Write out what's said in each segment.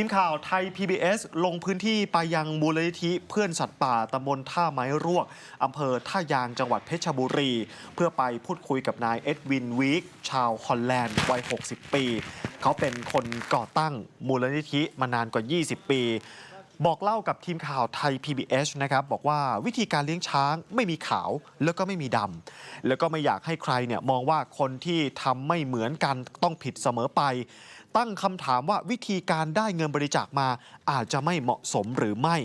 ทีมข่าวไทย PBS ลงพื้นที่ไปยังมูลนิธิเพื่อนสัตว์ป่าตำบลท่าไม้รวกอำเภอท่ายางจังหวัดเพชรบุรี เพื่อไปพูดคุยกับนายเอ็ดวินวีคชาวฮอลแลนด์วัย 60 ปี เขาเป็นคนก่อตั้งมูลนิธิมานานกว่า 20 ปี บอกเล่ากับทีมข่าวไทย PBS นะครับ บอกว่าวิธีการเลี้ยงช้างไม่มีขาวแล้วก็ไม่มีดำแล้วก็ไม่อยากให้ใครเนี่ยมองว่าคนที่ทำไม่เหมือนกันต้องผิดเสมอไป ตั้งคำถามว่าวิธีการได้เงินบริจาคมาอาจจะไม่เหมาะสมหรือไม่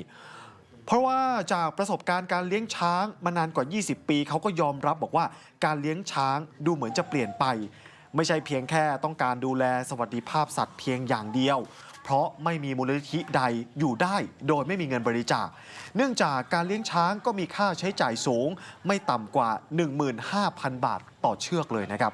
เพราะว่าจากประสบการณ์การเลี้ยงช้างมานานกว่า 20 ปีเขาก็ยอมรับบอกว่าการเลี้ยงช้างดูเหมือนจะเปลี่ยนไป ไม่ใช่เพียงแค่ต้องการดูแลสวัสดิภาพสัตว์เพียงอย่างเดียวเพราะไม่มีมูลนิธิใดอยู่ได้โดยไม่มีเงินบริจาค เนื่องจากการเลี้ยงช้างก็มีค่าใช้จ่ายสูง ไม่ต่ำกว่า 15,000 บาทต่อเชือกเลยนะครับ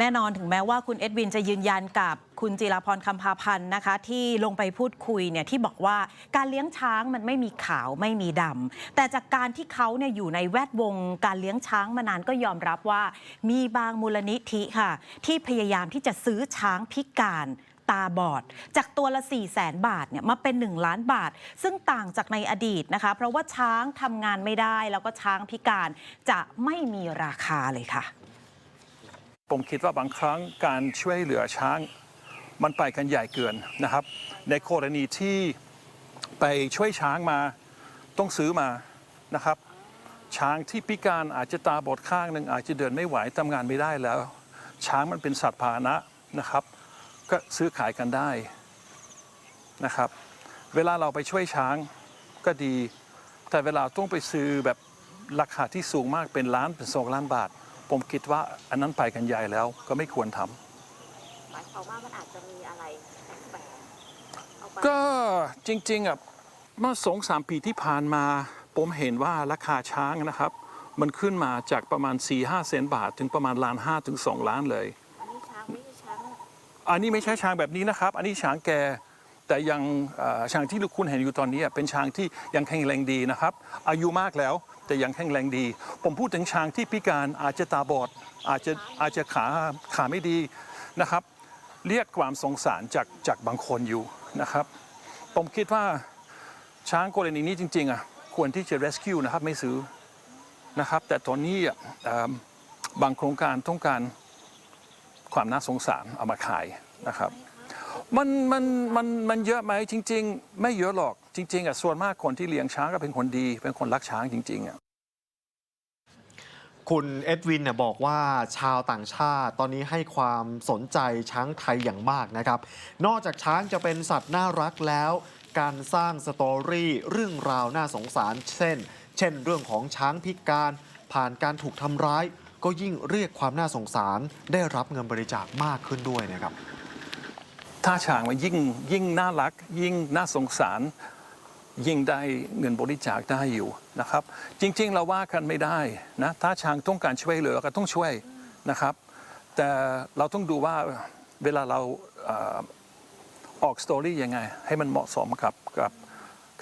แน่นอนถึงแม้ว่าคุณเอ็ดวินจะยืนยันกับคุณจิราพรคำพาพันธ์นะคะ ที่ลงไปพูดคุยเนี่ยที่บอกว่าการเลี้ยงช้างมันไม่มีขาวไม่มีดำแต่จากการที่เขาเนี่ยอยู่ในแวดวงการเลี้ยงช้างมานานก็ยอมรับว่า มีบางมูลนิธิค่ะ ที่พยายามที่จะซื้อช้างพิการตาบอดจากตัวละ 4 0 0แสนบาทเนี่ยมาเป็น 1 ล้านบาท ซึ่งต่างจากในอดีตนะคะ เพราะว่าช้างทำงานไม่ได้ แล้วก็ช้างพิการจะไม่มีราคาเลยค่ะ ผมคิดว่าบางครั้งการช่วยเหลือช้างมันไปกันใหญ่เกินนะครับ ในกรณีที่ไปช่วยช้างมาต้องซื้อมานะครับ ช้างที่พิการอาจจะตาบอดข้างหนึ่งอาจจะเดินไม่ไหวทำงานไม่ได้แล้ว ช้างมันเป็นสัตว์พาหนะนะครับ ก็ซื้อขายกันได้นะครับ เวลาเราไปช่วยช้างก็ดี แต่เวลาต้องไปซื้อแบบราคาที่สูงมากเป็นล้านเป็นสองล้านบาท ผมคิดว่าอันนั้นไปกันใหญ่แล้วก็ไม่ควรทำ หมายความว่ามันอาจจะมีอะไรแปลกๆเอาไปก็จริงๆอะเมื่อสองสามปีที่ผ่านมา ผมเห็นว่าราคาช้างนะครับ มันขึ้นมาจากประมาณ 4 5 เซนบาท ถึงประมาณล้านห้าถึง2ล้านเลย อันนี้ช้างไม่ใช่ช้างอันนี้ไม่ใช่ช้างแบบนี้นะครับ อันนี้ช้างแก่ แต่ยังช้างที่ลูกคุณเห็นอยู่ตอนนี้เป็นช้างที่ยังแข็งแรงดีนะครับ อายุมากแล้วแต่ยังแข็งแรงดี ผมพูดถึงช้างที่พิการอาจจะตาบอด อาจจะอาจจะขาขาไม่ดีนะครับ เรียกความสงสารจากจากบางคนอยู่นะครับ ผมคิดว่าช้างกรณีนี้จริงๆอะควรที่จะ rescue นะครับไม่ซื้อนะครับ แต่ตอนนี้บางโครงการต้องการความน่าสงสารเอามาขายนะครับ มันมันมันมันเยอะไหมจริง ๆ ไม่เยอะหรอกจริง ๆอะส่วนมากคนที่เลี้ยงช้างก็เป็นคนดี เป็นคนรักช้างจริงๆอะคุณเอ็ดวินเนี่ยบอกว่าชาวต่างชาติตอนนี้ให้ความสนใจช้างไทยอย่างมากนะครับ นอกจากช้างจะเป็นสัตว์น่ารักแล้ว การสร้างสตอรี่เรื่องราวน่าสงสาร เช่น เช่น เรื่องของช้างพิการ ผ่านการถูกทำร้าย ก็ยิ่งเรียกความน่าสงสารได้รับเงินบริจาคมากขึ้นด้วยนะครับ ถ้าช้างมันยิ่งยิ่งน่ารัก ยิ่งน่าสงสาร ยิ่งได้เงินบริจาคได้อยู่นะครับ จริงๆ เราว่ากันไม่ได้นะถ้าช้างต้องการช่วยเหลือเราก็ต้องช่วยนะครับ แต่เราต้องดูว่าเวลาเราออกสตอรี่ยังไง ให้มันเหมาะสมกับกับ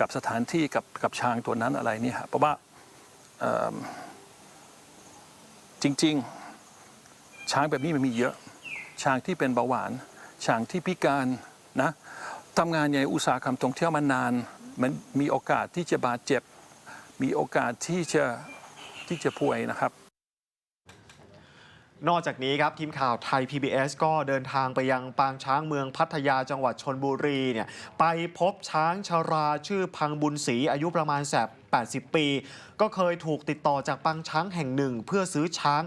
กับสถานที่กับกับช้างตัวนั้นอะไรนี่ฮะเพราะว่าจริง ๆ ช้างแบบนี้มันมีเยอะ ช้างที่เป็นเบาหวาน ช้างที่พิการนะทำงานในอุตสาหกรรมท่องเที่ยวมานาน มันมีโอกาสที่จะบาดเจ็บ มีโอกาสที่จะที่จะป่วยนะครับนอกจากนี้ครับทีมข่าวไทย PBS ก็เดินทางไปยังปางช้างเมืองพัทยาจังหวัดชนบุรีเนี่ยไปพบช้างชราชื่อพังบุญศรีอายุประมาณแสบ 80 ปี ก็เคยถูกติดต่อจากปางช้างแห่งหนึ่ง เพื่อซื้อช้าง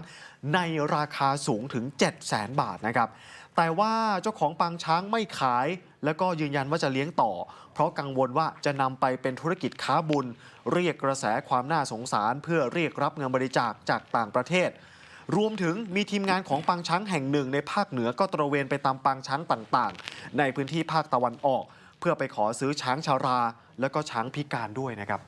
ในราคาสูงถึง 7 0 0 0 0 0บาทนะครับ แต่ว่าเจ้าของปางช้างไม่ขาย แล้วก็ยืนยันว่าจะเลี้ยงต่อ เพราะกังวลว่าจะนำไปเป็นธุรกิจค้าบุญ เรียกกระแสความน่าสงสาร เพื่อเรียกรับเงินบริจาคจากต่างประเทศรวมถึงมีทีมงานของปางช้างแห่งหนึ่งในภาคเหนือก็ตระเวนไปตามปางช้างต่างๆ ในพื้นที่ภาคตะวันออก เพื่อไปขอซื้อช้างชารา แล้วก็ช้างพิการด้วยนะครับ